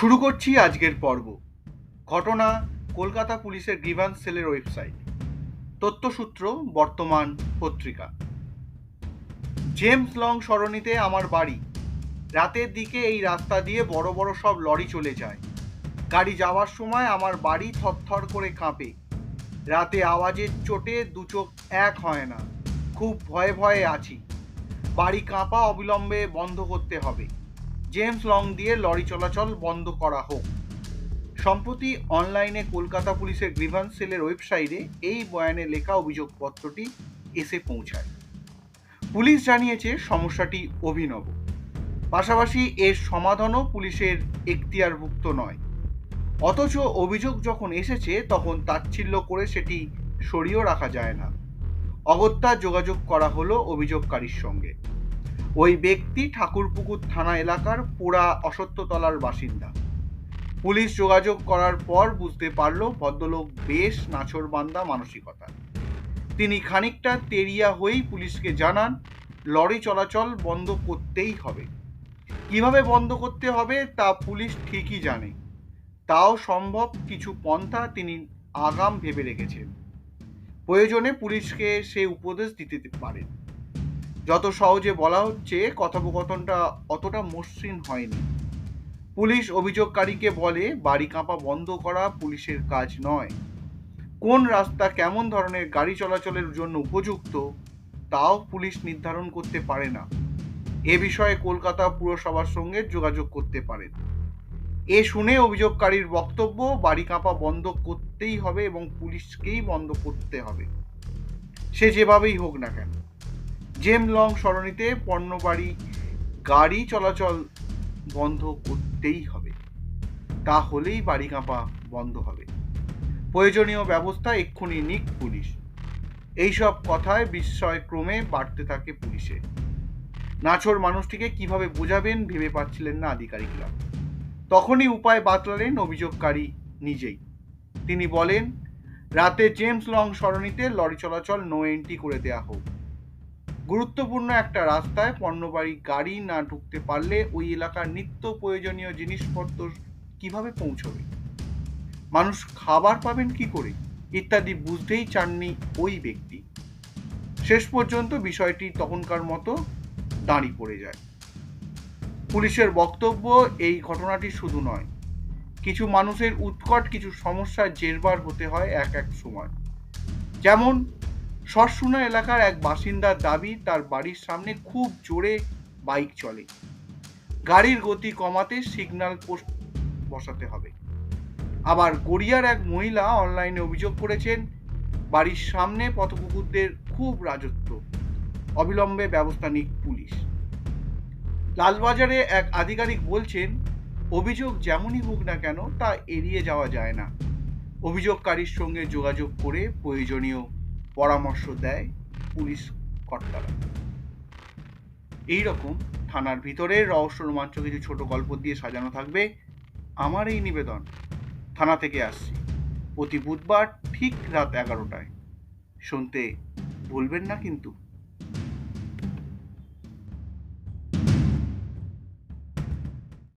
শুরু করছি আজকের পর্ব। ঘটনা, কলকাতা পুলিশের গ্রিভান্স সেলের ওয়েবসাইট। তথ্যসূত্র, বর্তমান পত্রিকা। জেমস লং সরণিতে আমার বাড়ি। রাতের দিকে এই রাস্তা দিয়ে বড় বড় সব লরি চলে যায়। গাড়ি যাওয়ার সময় আমার বাড়ি থরথর করে কাঁপে। রাতে আওয়াজের চোটে দু চোখ এক হয় না। খুব ভয়ে ভয়ে আছি। বাড়ি কাঁপা অবিলম্বে বন্ধ করতে হবে। জেমস লং দিয়ে লরি চলাচল বন্ধ করা হোক। সম্প্রতি অনলাইনে কলকাতা পুলিশের গ্রিভান্স সেলের ওয়েবসাইটে এই বয়ানে লেখা অভিযোগপত্রটি এসে পৌঁছায়। পুলিশ জানিয়েছে, সমস্যাটি অভিনব। পাশাপাশি এর সমাধানও পুলিশের এখতিয়ারভুক্ত নয়। অথচ অভিযোগ যখন এসেছে, তখন তাচ্ছিল্য করে সেটি সরিয়েও রাখা যায় না। অগত্যা যোগাযোগ করা হলো অভিযোগকারীর সঙ্গে। ওই ব্যক্তি ঠাকুরপুকুর থানা এলাকার পোড়া অসত্যতলার বাসিন্দা। পুলিশ যোগাযোগ করার পর বুঝতে পারল ভদ্রলোক বেশ নাছরবান্দা মানসিকতা। তিনি খানিকটা তেরিয়া হয়েই পুলিশকে জানান, লরি চলাচল বন্ধ করতেই হবে। কীভাবে বন্ধ করতে হবে তা পুলিশ ঠিকই জানে। তাও সম্ভব কিছু পন্থা তিনি আগাম ভেবে রেখেছেন। প্রয়োজনে পুলিশকে সে উপদেশ দিতে পারেন। যত সহজে বলা হচ্ছে, কথোপকথনটা অতটা মসৃণ হয়নি। পুলিশ অভিযোগকারীকে বলে, বাড়ি কাঁপা বন্ধ করা পুলিশের কাজ নয়। কোন রাস্তা কেমন ধরনের গাড়ি চলাচলের জন্য উপযুক্ত, তাও পুলিশ নির্ধারণ করতে পারে না। এ বিষয়ে কলকাতা পুরসভার সঙ্গে যোগাযোগ করতে পারেন। এ শুনে অভিযোগকারীর বক্তব্য, বাড়ি কাঁপা বন্ধ করতেই হবে এবং পুলিশকেই বন্ধ করতে হবে। সে যেভাবেই হোক না কেন। জেম লং সরণিতে পণ্যবাড়ি গাড়ি চলাচল বন্ধ করতেই হবে। তাহলেই বাড়ি কাঁপা বন্ধ হবে। প্রয়োজনীয় ব্যবস্থা এক্ষুনি নিক পুলিশ। এইসব কথায় বিস্ময় ক্রমে বাড়তে থাকে পুলিশে। নাছর মানুষটিকে কীভাবে বোঝাবেন ভেবে পাচ্ছিলেন না আধিকারিকরা। তখনই উপায় বাতলালেন অভিযোগকারী নিজেই। তিনি বলেন, রাতে জেমস লং সরণিতে লরি চলাচল নো এন্ট্রি করে দেয়া হোক। গুরুত্বপূর্ণ একটা রাস্তায় পণ্যবাড়ি, গাড়ি না ঢুকতে পারলে ওই এলাকার নিত্য প্রয়োজনীয় জিনিসপত্র কীভাবে পৌঁছবে? মানুষ খাবার পাবেন কি করে? ইত্যাদি বুঝতেই চাননি ওই ব্যক্তি। শেষ পর্যন্ত বিষয়টি তখনকার মতো দাঁড়ি পড়ে যায়। পুলিশের বক্তব্য এই ঘটনাটি শুধু নয়, কিছু মানুষের উৎকট কিছু সমস্যার জেরবার হতে হয় এক এক সময়। যেমন সরসুনা এলাকার এক বাসিন্দার দাবি, তার বাড়ির সামনে খুব জোরে বাইক চলে। গাড়ির গতি কমাতে সিগন্যাল পোস্ট বসাতে হবে। আবার গড়িয়ার এক মহিলা অনলাইনে অভিযোগ করেছেন, বাড়ির সামনে পথকুকুরদের খুব রাজত্ব। অবিলম্বে ব্যবস্থা নিক পুলিশ। লালবাজারে এক আধিকারিক বলছেন, অভিযোগ যেমনই হোক না কেন, তা এড়িয়ে যাওয়া যায় না। অভিযোগকারীর সঙ্গে যোগাযোগ করে প্রয়োজনীয় পরামর্শ দেয় পুলিশ কর্তারা। এইরকম থানার ভিতরে রহস্য রোমাঞ্চ কিছু ছোট গল্প দিয়ে সাজানো থাকবে। আমার এই নিবেদন। থানা থেকে আসছি। প্রতি বুধবার ঠিক রাত এগারোটায়। শুনতে ভুলবেন না কিন্তু।